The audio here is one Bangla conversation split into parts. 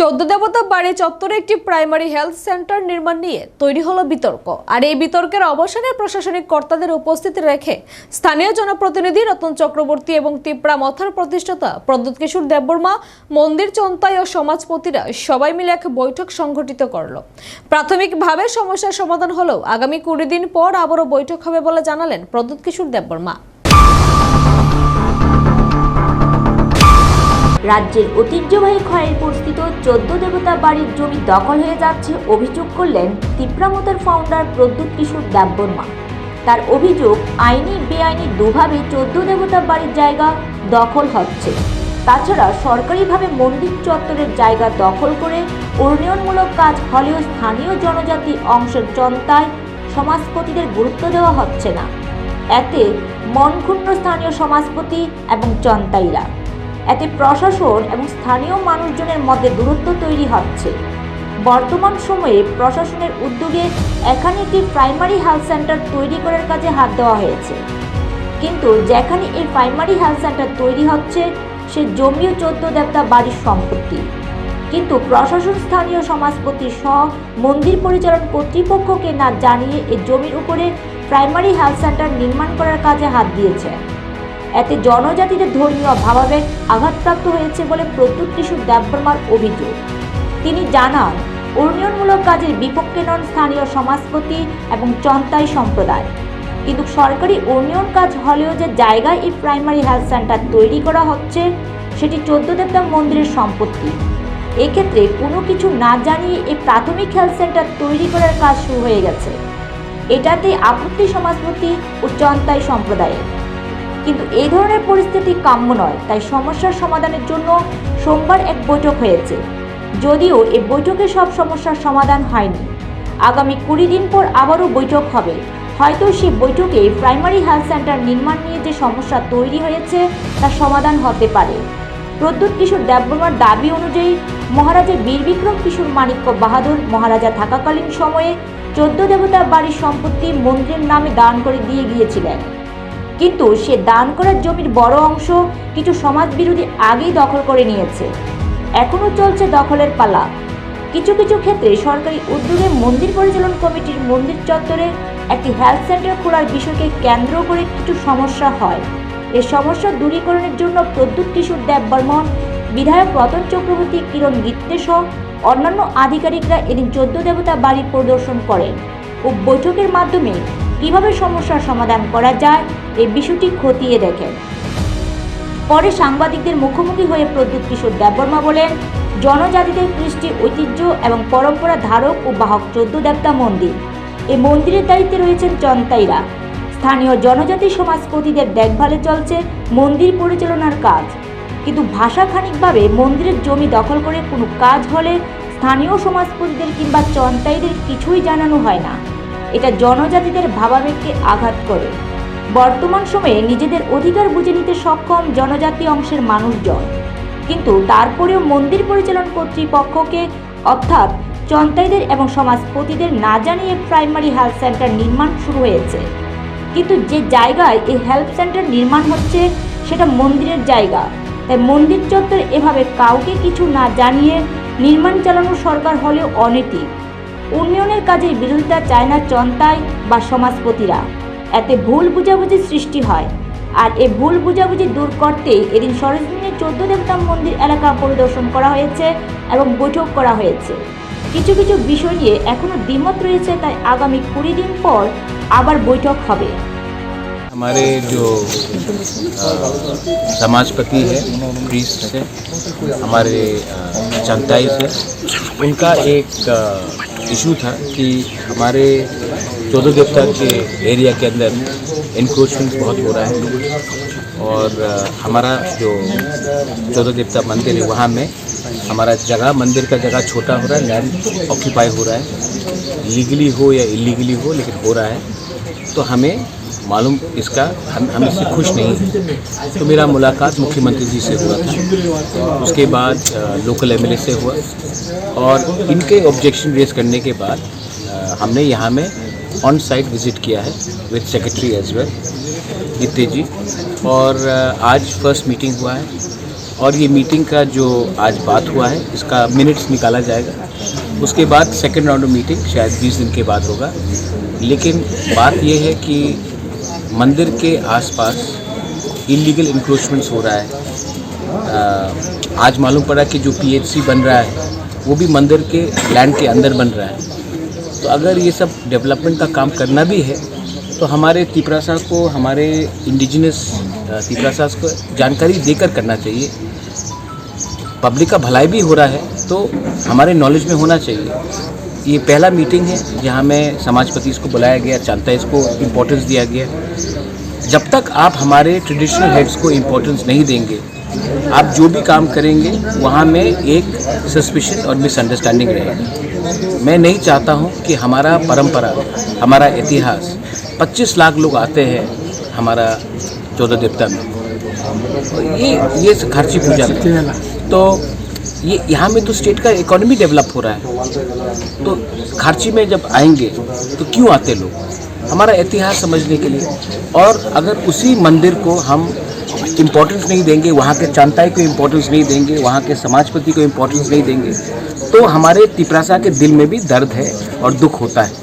চোদ্দ দেবতা বাড়ি চত্বরে একটি প্রাইমারি হেলথ সেন্টার নির্মাণ নিয়ে তৈরি হলো বিতর্ক। আর এই বিতর্কের অবসানে প্রশাসনিক কর্তাদের উপস্থিতি রেখে স্থানীয় জনপ্রতিনিধি রতন চক্রবর্তী এবং তিপ্রা মথার প্রতিষ্ঠাতা প্রদ্যুৎ কিশোর দেববর্মা, মন্দির চন্তাই ও সমাজপতিরা সবাই মিলে এক বৈঠক সংঘটিত করল। প্রাথমিকভাবে সমস্যার সমাধান হলেও আগামী কুড়ি দিন পর আবারও বৈঠক হবে বলে জানালেন প্রদ্যুৎ কিশোর দেববর্মা। রাজ্যের ঐতিহ্যবাহী খয়ের পরিস্থিত চোদ্দ দেবতা বাড়ির জমি দখল হয়ে যাচ্ছে অভিযোগ করলেন তিপ্রামতার ফাউন্ডার প্রদ্যুৎ কিশোর দেববর্মা। তার অভিযোগ আইনি বেআইনি দুভাবে চোদ্দ দেবতা বাড়ির জায়গা দখল হচ্ছে। তাছাড়া সরকারিভাবে মন্দির চত্বরের জায়গা দখল করে উন্নয়নমূলক কাজ হলেও স্থানীয় জনজাতি অংশের জনতায় সমাজপতিদের গুরুত্ব দেওয়া হচ্ছে না। এতে মনক্ষুণ্ণ স্থানীয় সমাজপতি এবং জনতাইরা। এতে প্রশাসন এবং স্থানীয় মানুষজনের মধ্যে দূরত্ব তৈরি হচ্ছে। বর্তমান সময়ে প্রশাসনের উদ্যোগে এখানে একটি প্রাইমারি হেলথ সেন্টার তৈরি করার কাজে হাত দেওয়া হয়েছে। কিন্তু যেখানে এই প্রাইমারি হেলথ সেন্টার তৈরি হচ্ছে, সে জমিও চোদ্দ দেবতা বাড়ির সম্পত্তি। কিন্তু প্রশাসন, স্থানীয় সমাজপতি সহ মন্দির পরিচালন কর্তৃপক্ষকে না জানিয়ে এই জমির উপরে প্রাইমারি হেলথ সেন্টার নির্মাণ করার কাজে হাত দিয়েছে। এতে জনজাতিদের ধর্মীয় ভাবাবেগ আঘাতপ্রাপ্ত হয়েছে বলে প্রদ্যুৎ কিশোর দেববর্মার অভিযোগ। তিনি জানান উন্নয়নমূলক কাজের বিপক্ষে নন স্থানীয় সমাজপতি এবং চন্তাই সম্প্রদায়। কিন্তু সরকারি উন্নয়ন কাজ হলেও যে জায়গায় এই প্রাইমারি হেলথ সেন্টার তৈরি করা হচ্ছে, সেটি চোদ্দ দেবতা মন্দিরের সম্পত্তি। এক্ষেত্রে কোনো কিছু না জানিয়ে এই প্রাথমিক হেলথ সেন্টার তৈরি করার কাজ শুরু হয়ে গেছে। এটাতে আপত্তি সমাজপতি ও চন্তাই সম্প্রদায়ের। কিন্তু এই ধরনের পরিস্থিতি কাম্য নয়। তাই সমস্যার সমাধানের জন্য সোমবার এক বৈঠক হয়েছে। যদিও এই বৈঠকে সব সমস্যার সমাধান হয়নি। আগামী কুড়ি দিন পর আবারও বৈঠক হবে। হয়তো সেই বৈঠকে প্রাইমারি হেলথ সেন্টার নির্মাণ নিয়ে যে সমস্যা তৈরি হয়েছে, তার সমাধান হতে পারে। প্রদ্যুৎ কিশোর দেববর্মার দাবি অনুযায়ী মহারাজা বীরবিক্রম কিশোর মাণিক্য বাহাদুর মহারাজা থাকাকালীন সময়ে চোদ্দ দেবতার বাড়ির সম্পত্তি মন্দিরের নামে দান করে দিয়ে গিয়েছিলেন। কিন্তু সে দান করার জমির বড় অংশ কিছু সমাজবিরোধী আগেই দখল করে নিয়েছে। এখনও চলছে দখলের পালা। কিছু কিছু ক্ষেত্রে সরকারি উদ্যোগে মন্দির পরিচালন কমিটির মন্দির চত্বরে একটি হেলথ সেন্টার খোলার বিষয়কে কেন্দ্র করে কিছু সমস্যা হয়। এ সমস্যা দূরীকরণের জন্য প্রদ্যুৎ কিশোর দেব বর্মন, বিধায়ক রতন চক্রবর্তী, কিরণ গিত্তে সহ অন্যান্য আধিকারিকরা এদিন চোদ্দ দেবতা বাড়ি পরিদর্শন করেন। ও বৈঠকের মাধ্যমে কীভাবে সমস্যার সমাধান করা যায়, এই বিষয়টি খতিয়ে দেখেন। পরে সাংবাদিকদের মুখোমুখি হয়ে প্রদ্যুৎ কিশোর দেববর্মা বলেন, জনজাতিদের কৃষ্টি ঐতিহ্য এবং পরম্পরা ধারক ও বাহক চোদ্দ দেবতা মন্দির। এই মন্দিরের দায়িত্বে রয়েছেন জনতাইরা স্থানীয় জনজাতি সমাজপতিদের দেখভালে চলছে মন্দির পরিচালনার কাজ। কিন্তু ভাষা খানিকভাবে মন্দিরের জমি দখল করে কোনো কাজ হলে স্থানীয় সমাজপতিদের কিংবা চন্তাইদের কিছুই জানানো হয় না। এটা জনজাতিদের ভাবাবেগকে আঘাত করে। বর্তমান সময়ে নিজেদের অধিকার বুঝে নিতে সক্ষম জনজাতি অংশের মানুষজন। কিন্তু তারপরেও মন্দির পরিচালন কর্তৃপক্ষকে, অর্থাৎ চন্তাইদের এবং সমাজপতিদের না জানিয়ে প্রাইমারি হেলথ সেন্টার নির্মাণ শুরু হয়েছে। কিন্তু যে জায়গায় এই হেলথ সেন্টার নির্মাণ হচ্ছে, সেটা মন্দিরের জায়গা। তাই মন্দির চত্বর এভাবে কাউকে কিছু না জানিয়ে নির্মাণ চালানো সরকার হলেও অনৈতিক। উন্নয়নের কাজের বিরোধিতা চায় না চন্তাই বা সমাজপতিরা এতে ভুল বুঝাবুঝি সৃষ্টি হয় আর এই ভুল বুঝাবুঝি দূর করতেই এদিন সরজমিনে চোদ্দ দেবতা মন্দির এলাকা পরিদর্শন করা হয়েছে এবং বৈঠক করা হয়েছে কিছু কিছু বিষয় নিয়ে এখনও দ্বিমত রয়েছে তাই আগামী কুড়ি দিন পর আবার বৈঠক হবে हमारे जो अ, समाजपति है प्रीस्ट है हमारे अ, चंताई से उनका एक इशू था कि हमारे चौदह देवता के एरिया के अंदर इनक्रोचमेंट बहुत हो रहा है। और हमारा जो चौदह देवता मंदिर है, वहाँ में हमारा जगह, मंदिर का जगह छोटा हो रहा है लैंड ऑक्यूपाई हो रहा है। लीगली हो या इलीगली हो, लेकिन हो रहा है। तो हमें मालूम इसका, हम हम इससे खुश नहीं हैं। तो मेरा मुलाकात मुख्यमंत्री जी से हुआ था। उसके बाद लोकल एमएलए से हुआ। और इनके ऑब्जेक्शन रेज करने के बाद हमने यहाँ में ऑन साइट विज़िट किया है with secretary as well Gitte ji और आज फ़र्स्ट मीटिंग हुआ है। और ये मीटिंग का जो आज बात हुआ है, इसका मिनट्स निकाला जाएगा। उसके बाद सेकेंड राउंड मीटिंग शायद 20 दिन के बाद होगा। लेकिन बात यह है कि मंदिर के आसपास इलीगल इंक्रोचमेंट्स हो रहा है। अ, आज मालूम पड़ा कि जो पीएचसी बन रहा है वो भी मंदिर के लैंड के अंदर बन रहा है। तो अगर ये सब डेवलपमेंट का काम करना भी है तो हमारे तिपरासा को हमारे इंडिजिनस तिपरासा को जानकारी देकर करना चाहिए। पब्लिक का भलाई भी हो रहा है तो हमारे नॉलेज में होना चाहिए। ये पहला मीटिंग है जहाँ में समाजपति को बुलाया गया चांता इसको इम्पोर्टेंस दिया गया। जब तक आप हमारे ट्रेडिशनल हेड्स को इम्पोर्टेंस नहीं देंगे, आप जो भी काम करेंगे, वहाँ में एक सस्पिशन और मिसअंडरस्टैंडिंग रहेगी। मैं नहीं चाहता हूँ कि हमारा परंपरा, हमारा इतिहास 25 लाख लोग आते हैं हमारा चौदह देवता में। ये ये खर्ची पूजा तो ये यहाँ में तो स्टेट का इकोनॉमी डेवलप हो रहा है। तो खर्ची में जब आएँगे तो क्यों आते लोग? हमारा इतिहास समझने के लिए। और अगर उसी मंदिर को हम इम्पोर्टेंस नहीं देंगे, वहाँ के चांताई को इम्पोर्टेंस नहीं देंगे, वहाँ के समाजपति को इम्पोर्टेंस नहीं देंगे तो हमारे तिपरासा के दिल में भी दर्द है और दुख होता है।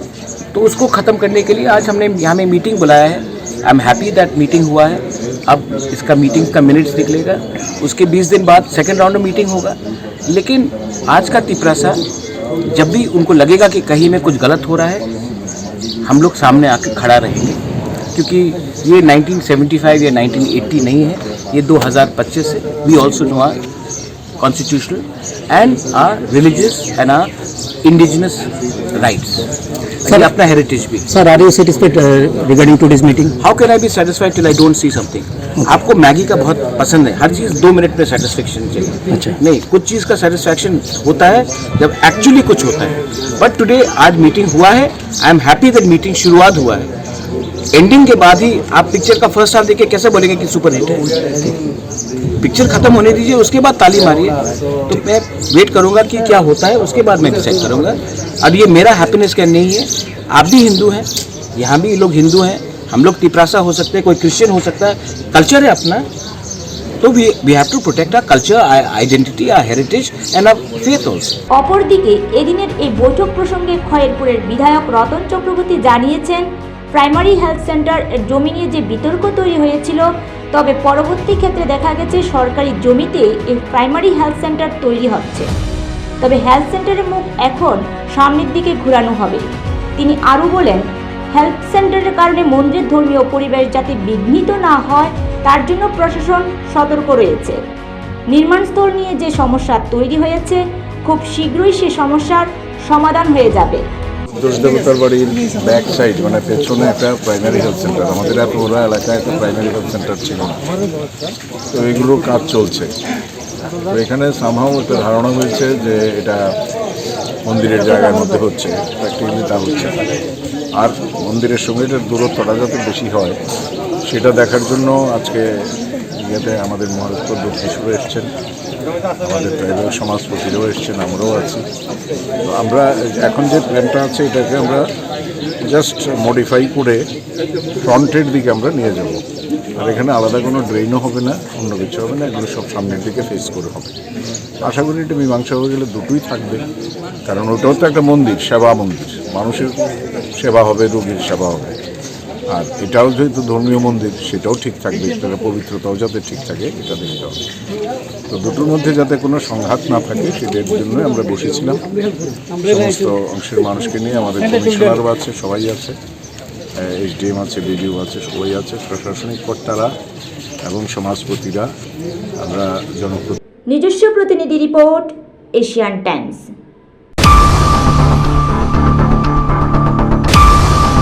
तो उसको ख़त्म करने के लिए आज हमने यहाँ में मीटिंग बुलाया है। I am happy that meeting हुआ है। अब इसका मीटिंग का मिनट्स निकलेगा। उसके 20 दिन बाद सेकेंड राउंड में मीटिंग होगा। लेकिन आज का तिपरासा, जब भी उनको लगेगा कि कहीं में कुछ गलत हो रहा है, हम लोग सामने आके खड़ा रहेंगे। क्योंकि ये 1975 या 1980 नहीं है। ये 2025 है। We also know our constitutional and our religious and our indigenous rights. Sir अपना हेरिटेज भी। Sir, are you satisfied uh, regarding today's meeting? How can I be satisfied till I don't see something आपको मैगी का बहुत पसंद है। हर चीज़ दो मिनट में सेटिस्फेक्शन चाहिए। अच्छा। नहीं कुछ चीज़ का सेटिस्फेक्शन होता है जब एक्चुअली कुछ होता है। बट टुडे आज मीटिंग हुआ है। I am happy that meeting शुरुआत हुआ है। एंडिंग के बाद ही आप पिक्चर का फर्स्ट हाफ देखिए कैसे बोलेंगे कि सुपर हिट है पिक्चर खत्म होने दीजिए उसके बाद ताली मारिए तो मैं वेट करूंगा कि क्या होता है उसके बाद मैं डिसाइड करूंगा अब ये मेरा हैप्पीनेस का नहीं है आप भी हिंदू हैं यहाँ भी लोग हिंदू हैं हम लोग तिपरासा हो सकते हैं कोई क्रिश्चियन हो सकता है कल्चर है अपना तो we we have to protect our culture identity our heritage and our faith also অপরদিকে এদিনের এই বৈঠক প্রসঙ্গে খয়েরপুরের বিধায়ক রতন চক্রবর্তী জানিয়েছেন প্রাইমারি হেলথ সেন্টার জমি নিয়ে যে বিতর্ক তৈরি হয়েছিল, তবে পরবর্তী ক্ষেত্রে দেখা গেছে সরকারি জমিতে এই প্রাইমারি হেলথ সেন্টার তৈরি হচ্ছে। তবে হেলথ সেন্টারের মুখ এখন সামনের দিকে ঘোরানো হবে। তিনি আরও বলেন, হেলথ সেন্টারের কারণে মন্দিরের ধর্মীয় পরিবেশ যাতে বিঘ্নিত না হয়, তার জন্য প্রশাসন সতর্ক রয়েছে। নির্মাণস্থল নিয়ে যে সমস্যা তৈরি হয়েছে, খুব শীঘ্রই সে সমস্যার সমাধান হয়ে যাবে। দোষ দেবতার বাড়ির ব্যাক সাইড মানে পেছনে একটা প্রাইমারি হেলথ সেন্টার আমাদের এত ওরা এলাকায় একটা প্রাইমারি হেলথ সেন্টার ছিল। তো এগুলোর কাজ চলছে। তো এখানে সামহাও একটা ধারণা হয়েছে যে এটা মন্দিরের জায়গার মধ্যে হচ্ছে প্র্যাকটিক্যালি তা হচ্ছে। আর মন্দিরের সঙ্গে এটার দূরত্বটা যাতে বেশি হয়, সেটা দেখার জন্য আজকে ইয়েতে আমাদের মহারাষ্ট্র কিশোর এসছেন। আমাদের ট্রাইবাল সমাজপতিরাও এসছেন, আমরাও আছি। আমরা এখন যে প্ল্যানটা আছে, এটাকে আমরা জাস্ট মডিফাই করে ফ্রন্টের দিকে আমরা নিয়ে যাব। আর এখানে আলাদা কোনো ড্রেনও হবে না, অন্য কিছু হবে না, এগুলো সব সামনের দিকে ফেস করে হবে। আশা করি এটা মীমাংসা হয়ে গেলে দুটোই থাকবে। কারণ ওটাও তো একটা মন্দির, সেবা মন্দির। মানুষের সেবা হবে, রোগীর সেবা হবে। আর এটাও যেহেতু ধর্মীয় মন্দির, সেটাও ঠিক থাকবে, সেটার পবিত্রতাও যাতে ঠিক থাকে, এটা দেখতে হবে তো দুটোর মধ্যে যাতে কোনো সংঘাত না থাকে, সেটার জন্য আমরা বসেছিলাম। সমস্ত অংশের মানুষকে নিয়ে আমাদের কমিশনারও আছে, সবাই আছে এইচডিএম আছে, বিডিও আছে, সবাই আছে, প্রশাসনিক কর্তারা এবং সমাজপতিরা। আমরা জনপ্রতিনিধি নিজস্ব প্রতিনিধি রিপোর্ট, এশিয়ান টাইমস।